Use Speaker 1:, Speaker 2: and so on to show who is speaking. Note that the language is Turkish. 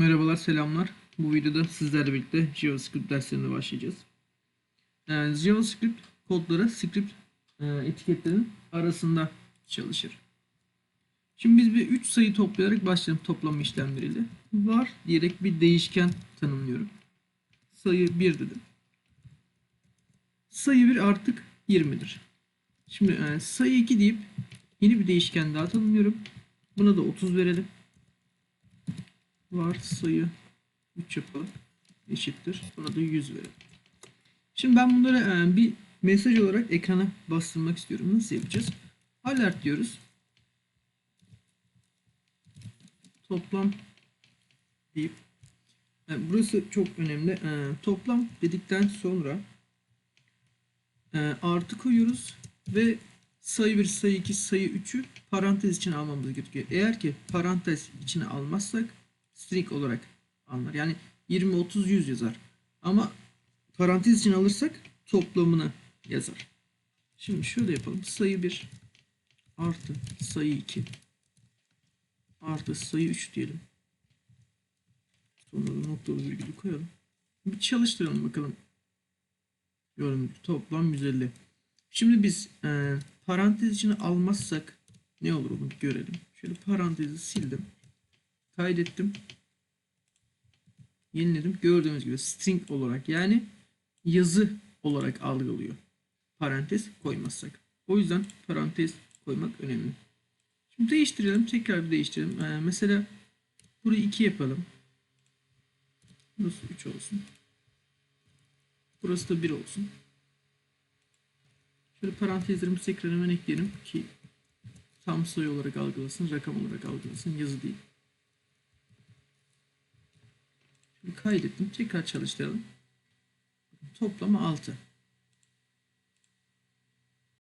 Speaker 1: Merhabalar, selamlar. Bu videoda sizlerle birlikte JavaScript derslerine başlayacağız. Ee, JavaScript kodları script e, etiketlerinin arasında çalışır. Şimdi biz bir 3 sayı toplayarak başlayalım toplama işlemleriyle. Var diyerek bir değişken tanımlıyorum. Sayı 1 dedim. Sayı 1 artık 20'dir. Şimdi e, sayı 2 deyip yeni bir değişken daha tanımlıyorum. Buna da 30 verelim var sayı 3 yapalım. Eşittir. Buna da 100 verelim. Şimdi ben bunları e, bir mesaj olarak ekrana bastırmak istiyorum. Nasıl yapacağız? Alert diyoruz. Toplam deyip e, burası çok önemli. E, toplam dedikten sonra artı koyuyoruz ve sayı 1, sayı 2, sayı 3'ü parantez içine almamız gerekiyor. Eğer ki parantez içine almazsak string olarak anlar. Yani 20, 30, 100 yazar. Ama parantez için alırsak toplamını yazar. Şimdi şöyle yapalım. Sayı 1 artı sayı 2 artı sayı 3 diyelim. Sonra da noktalı virgülü koyalım. Bir çalıştıralım bakalım. Gibi toplam 150. Şimdi biz e, parantez içine almazsak ne olur onu görelim. Şöyle parantezi sildim. Kaydettim. Yeniledim. Gördüğünüz gibi string olarak yani yazı olarak algılıyor. Parantez koymazsak. O yüzden parantez koymak önemli. Şimdi değiştirelim. Tekrar bir değiştirelim. Ee, mesela burayı 2 yapalım. Burası 3 olsun. Burası da 1 olsun. Şöyle parantezlerimizi tekrar hemen ekleyelim ki tam sayı olarak algılasın, rakam olarak algılasın, yazı değil. Şimdi kaydettim. Tekrar çalıştıralım. Toplamı 6.